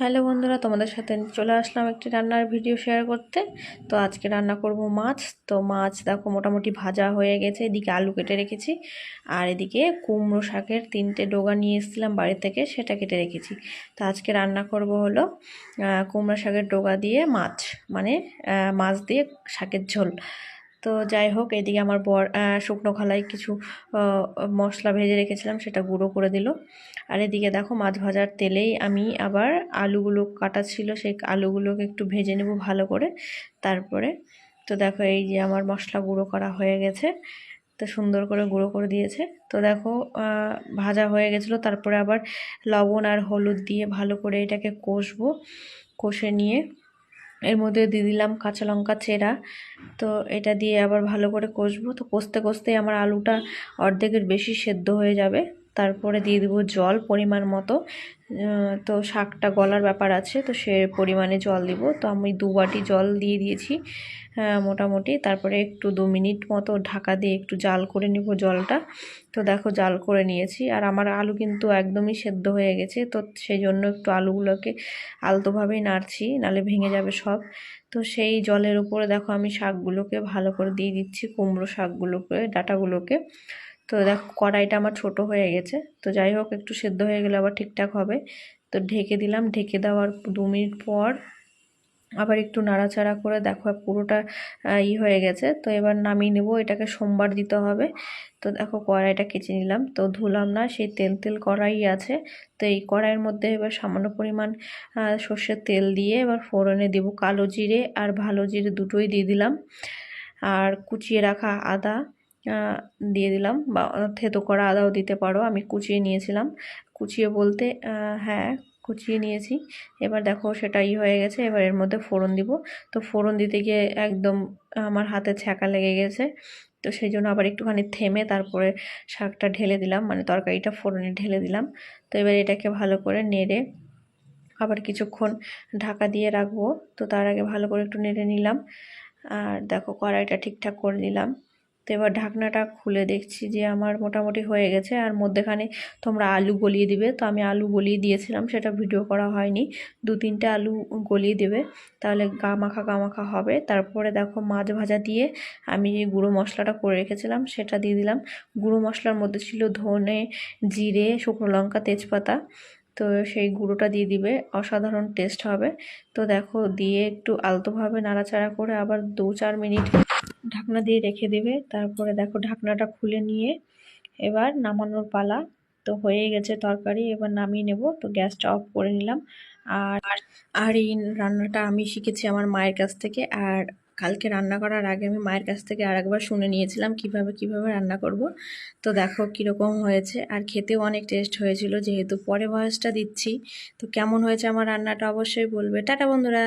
Hello বন্ধুরা, তোমাদের সাথে চলে আসলাম একটি রান্নার ভিডিও শেয়ার করতে। তো আজকে রান্না করব মাছ। তো মাছ দেখো মোটামুটি ভাজা হয়ে গেছে, এদিকে আলু কেটে রেখেছি। আর এদিকে কুমড়ো শাকের তিনটে ডোগা নিয়ে এসেছিলাম বাড়ি থেকে, সেটা কেটে রেখেছি। তো আজকে রান্না করব হলো কুমড়ো শাকের ডোগা দিয়ে মাছ মানে মাছ দিয়ে শাকের ঝোল। তো যাই হোক, এদিকে আমার বর শুকনো খালায় কিছু মশলা ভেজে রেখেছিলাম, সেটা গুঁড়ো করে দিল। আর এদিকে দেখো, মাছ ভাজার তেলেই আমি আবার আলুগুলো কাটা ছিল, সেই আলুগুলোকে একটু ভেজে নেব ভালো করে। তারপরে তো দেখো, এই যে আমার মশলা গুঁড়ো করা হয়ে গেছে, তো সুন্দর করে গুঁড়ো করে দিয়েছে। তো দেখো ভাজা হয়ে গেছিল, তারপরে আবার লবণ আর হলুদ দিয়ে ভালো করে এটাকে কষবো, কষে নিয়ে। এর মধ্যে দিয়ে দিলাম কাঁচা লঙ্কা, চেরা। তো এটা দিয়ে আবার ভালো করে কষবো। তো কষতে কষতে আমার আলুটা অর্ধেকের বেশি সেদ্ধ হয়ে যাবে। তারপরে দিয়ে দেবো জল পরিমাণ মতো। তো শাকটা গলার ব্যাপার আছে, তো সে পরিমাণে জল দিব। তো আমি দু বাটি জল দিয়ে দিয়েছি মোটামুটি। তারপরে একটু দু মিনিট মতো ঢাকা দিয়ে একটু জাল করে নিব জলটা। তো দেখো জাল করে নিয়েছি। আর আমার আলু কিন্তু একদমই সেদ্ধ হয়ে গেছে, তো সেই জন্য একটু আলুগুলোকে আলতোভাবেই নাড়ছি, নালে ভেঙে যাবে সব। তো সেই জলের উপরে দেখো আমি শাকগুলোকে ভালো করে দিয়ে দিচ্ছি, কুমড়ো শাকগুলোকে, ডাটাগুলোকে। তো দেখো, কড়াইটা আমার ছোট হয়ে গেছে। তো যাই হোক, একটু সেদ্ধ হয়ে গেলে আবার ঠিকঠাক হবে। তো ঢেকে দিলাম, ঢেকে দেওয়ার দু মিনিট পর আবার একটু নাড়াচাড়া করে দেখো, পুরোটা ই হয়ে গেছে। তো এবার নামিয়ে নেব, এটাকে সোমবার দিতে হবে। তো দেখো, কড়াইটা কেচে নিলাম। তো ধুলাম না, সেই তেল তেল কড়াই আছে। তো এই কড়াইয়ের মধ্যে এবার সামান্য পরিমাণ সর্ষের তেল দিয়ে এবার ফোড়নে দেব। কালো জিরে আর ভালো জিরে দুটোই দিয়ে দিলাম। আর কুচিয়ে রাখা আদা দিয়ে দিলাম বা থেতো করা আদাও দিতে পারো। আমি কুচিয়ে নিয়েছিলাম। কুচিয়ে বলতে হ্যাঁ কুচিয়ে নিয়েছি। এবার দেখো সেটা ই হয়ে গেছে। এবার এর মধ্যে ফোড়ন দিব। তো ফোড়ন দিতে গিয়ে একদম আমার হাতে ছ্যাঁকা লেগে গেছে। তো সেই জন্য আবার একটুখানি থেমে তারপরে শাকটা ঢেলে দিলাম। মানে তরকারিটা ফোড়নে ঢেলে দিলাম। তো এবার এটাকে ভালো করে নেড়ে আবার কিছুক্ষণ ঢাকা দিয়ে রাখব। তো তার আগে ভালো করে একটু নেড়ে নিলাম। আর দেখো কড়াইটা ঠিকঠাক করে দিলাম তো এবার ঢাকনাটা খুলে দেখছি যে আমার মোটামুটি হয়ে গেছে। আর মধ্যেখানে তোমরা আলু গলিয়ে দিবে। তো আমি আলু গলিয়ে দিয়েছিলাম, সেটা ভিডিও করা হয়নি। দু তিনটে আলু গলিয়ে দেবে। তাহলে গা মাখা গা মাখা হবে। তারপরে দেখো মাছ ভাজা দিয়ে আমি যে গুঁড়ো মশলাটা করে রেখেছিলাম, সেটা দিয়ে দিলাম। গুঁড়ো মশলার মধ্যে ছিল ধনে, জিরে, শুকনো লঙ্কা, তেজপাতা। তো সেই গুঁড়োটা দিয়ে দিবে। অসাধারণ টেস্ট হবে। তো দেখো দিয়ে একটু আলতোভাবে নাড়াচাড়া করে আবার দু চার মিনিট ঢাকনা দিয়ে রেখে দেবে। তারপরে দেখো ঢাকনাটা খুলে নিয়ে এবার নামানোর পালা তো হয়ে গেছে তরকারি, এবার নামিয়ে নেব। তো গ্যাসটা অফ করে নিলাম। আর আর এই রান্নাটা আমি শিখেছি আমার মায়ের কাছ থেকে। আর কালকে রান্না করার আগে আমি মায়ের কাছ থেকে আরেকবার শুনে নিয়েছিলাম কীভাবে কীভাবে রান্না করব। তো দেখো কীরকম হয়েছে। আর খেতেও অনেক টেস্ট হয়েছিল যেহেতু পরে বয়সটা দিচ্ছি। তো কেমন হয়েছে আমার রান্নাটা অবশ্যই বলবে। টাটা বন্ধুরা!